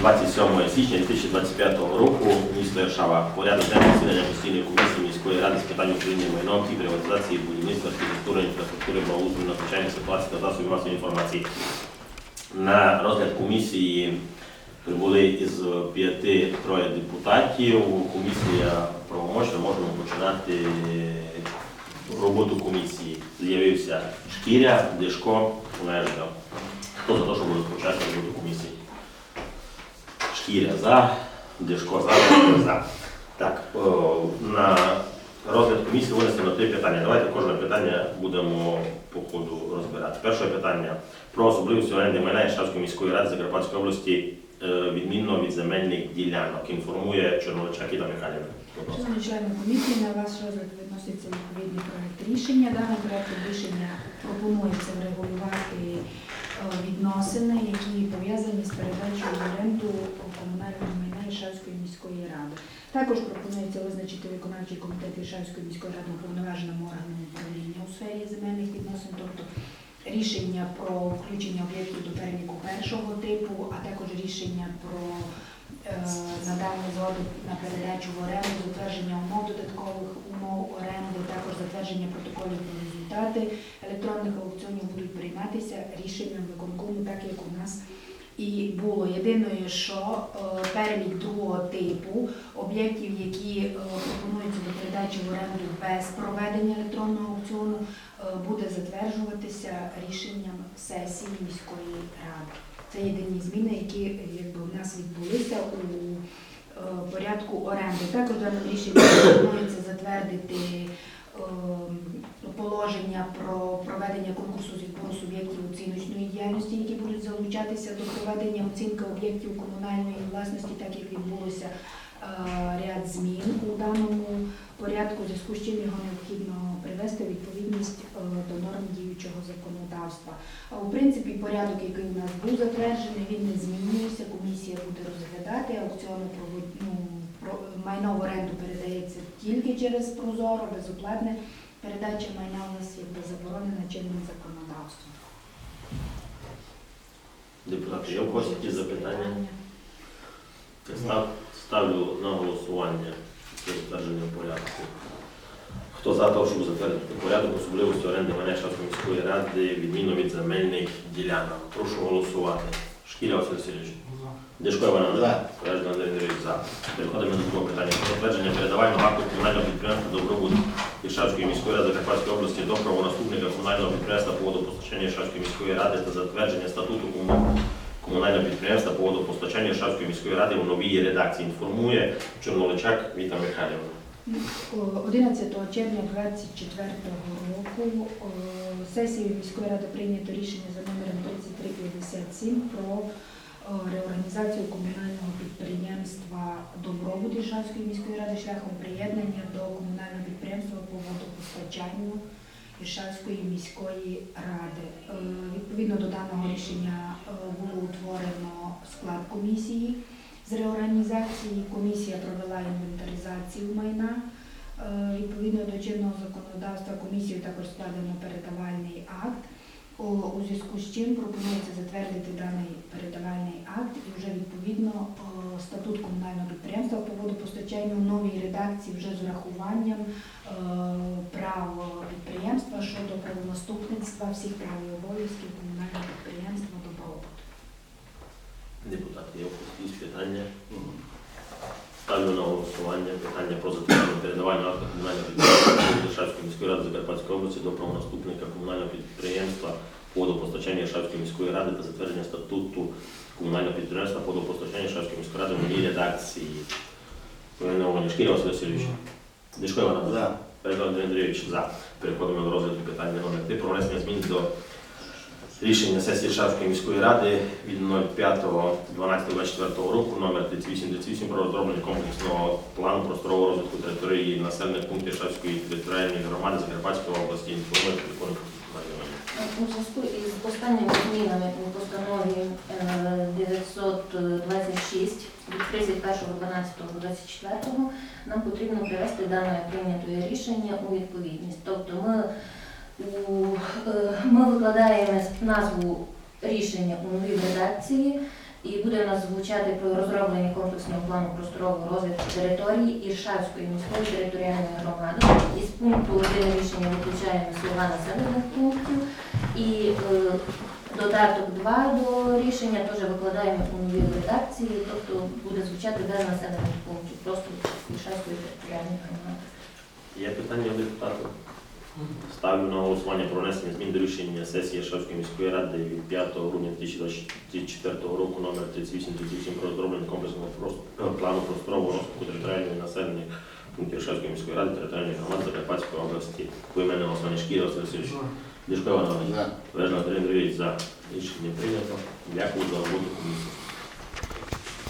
27 січня 2025 року місто Яршава. Порядок денний засідання постійної комісії міської ради з питань управління майном і приватизації, будівництва, архітектури, інфраструктури, благоустрою, надзвичайних ситуацій та засобів масової інформації. На розгляд комісії прибули із п'яти троє депутатів. Комісія правомочна, можемо починати роботу комісії. З'явився Шкіря, Дишко, Лежда. Хто за те, щоб розпочати роботу комісії? Шкіря за, Дишко за, за. Так, на розгляд комісії винесено три питання. Давайте кожне питання будемо по ходу розбирати. Перше питання про особливості оренди майна Іршавської міської ради Закарпатської області е, відмінно від земельних ділянок. Інформує Чорновича Кіта Михайлівна. Шановні члени комісії, на ваш розгляд відноситься відповідний проект рішення. Даним проектом рішення пропонується врегулювати відносини, які пов'язані з передачею в оренду комунального майна Іршавської міської ради. Також пропонується визначити виконавчий комітет Іршавської міської ради уповноваженим органом управління у сфері земельних відносин, тобто рішення про включення об'єктів до переліку першого типу, а також рішення про е, надання згоди на передачу в оренду, затвердження умов додаткових умов оренди, також затвердження протоколів про результати електронних аукціонів будуть прийматися рішенням виконкому, так як у нас і було. Єдине, що е, перелік другого типу об'єктів, які е, пропонуються до передачі в оренду без проведення електронного аукціону, е, буде затверджуватися рішенням сесії міської ради. Це єдині зміни, які е, якби, у нас відбулися у е, порядку оренди. Також даним рішенням пропонується затвердити е, положення про проведення конкурсу з відбору суб'єктів оціночної діяльності, які будуть залучатися до проведення оцінки об'єктів комунальної власності, так як відбулося ряд змін у даному порядку, в зв'язку з чим його необхідно привести відповідність е, до норм діючого законодавства. А у принципі, порядок, який у нас був затверджений, він не змінюється. Комісія буде розглядати аукціони ну, майно в оренду передається тільки через прозоро, безоплатне. Передача майна у нас якби заборонена чинним законодавством. Депутати, є у когось якісь запитання? Став, ставлю на голосування про затвердження порядку. Хто за те, щоб затвердити порядок особливості оренди майна міської ради відмінно від земельних ділянок? Прошу голосувати. Шкіля Василь Васильович. Дешко Іван Андрійович. За. Андрійович за. Переходимо до другого питання. Про затвердження передавального акту комунального підприємства Добробут Іршавської міської ради Закарпатської області до правонаступника комунального підприємства по водопостачанню Іршавської міської ради та затвердження статуту кому- комунального підприємства по водопостачанню Іршавської міської ради у новій редакції. Інформує Чорноличак Віта Михайлівна. О, 11 червня 2024 року сесією міської ради прийнято рішення за номером 3357 про реорганізацію комунального підприємства Добробут Іршавської міської ради шляхом приєднання до комунального підприємства по водопостачанню Іршавської міської ради. Е, Відповідно до даного рішення було утворено склад комісії з реорганізації. Комісія провела інвентаризацію майна. Е, Відповідно до чинного законодавства комісію також складено передавальний акт. У зв'язку з чим пропонується затвердити даний передавальний акт і вже відповідно статут комунального підприємства по водопостачанню в новій редакції вже з урахуванням е, прав підприємства щодо правонаступництва всіх прав і обов'язків комунального підприємства добробут. Депутати, є у когось якісь питання? Ставлю на голосування питання про затвердження передавального акту комунального підприємства Іршавської міської ради Правонаступника комунального підприємства водопостачання водопостачанню міської ради та затвердження статуту комунального підприємства по водопостачанню Іршавської міської ради в новій редакції. Повинновування Шкіря Василь Васильович. Дишко Іван За. Переклад Андрій Андрійович за. Переходимо до розгляду питання номер 3 про внесення змін до рішення сесії Шавської міської ради від 05.12.24 року номер 3838 про розроблення комплексного плану просторового розвитку території населених пунктів Шавської територіальної громади Закарпатської області. Інформує Марія У зв'язку із останніми змінами у постанові е, 926 від 31.12.24 нам потрібно привести дане прийнятої рішення у відповідність. Тобто ми, е, ми викладаємо назву рішення у новій редакції І буде у нас звучати про розроблення комплексного плану просторового розвитку території Іршавської міської територіальної громади. Із пункту 1 рішення виключаємо слова населених пунктів. І е, додаток 2 до рішення теж викладаємо у новій редакції, тобто буде звучати без населених пунктів, просто Іршавської територіальної громади. Є питання у депутатів? Ставлю на голосування про внесення змін до рішення сесії Шевської міської ради від 5 грудня 2024 року номер 3838 про розроблення комплексного плану просторового розвитку територіальної населення пунктів Шевської міської ради територіальної громади Закарпатської області. Поіменне голосування Шкіра Василь Васильович. Дішко Іван Іванович. За. Вежна Андрій Андрійович за. Рішення прийнято. Дякую за роботу комісії.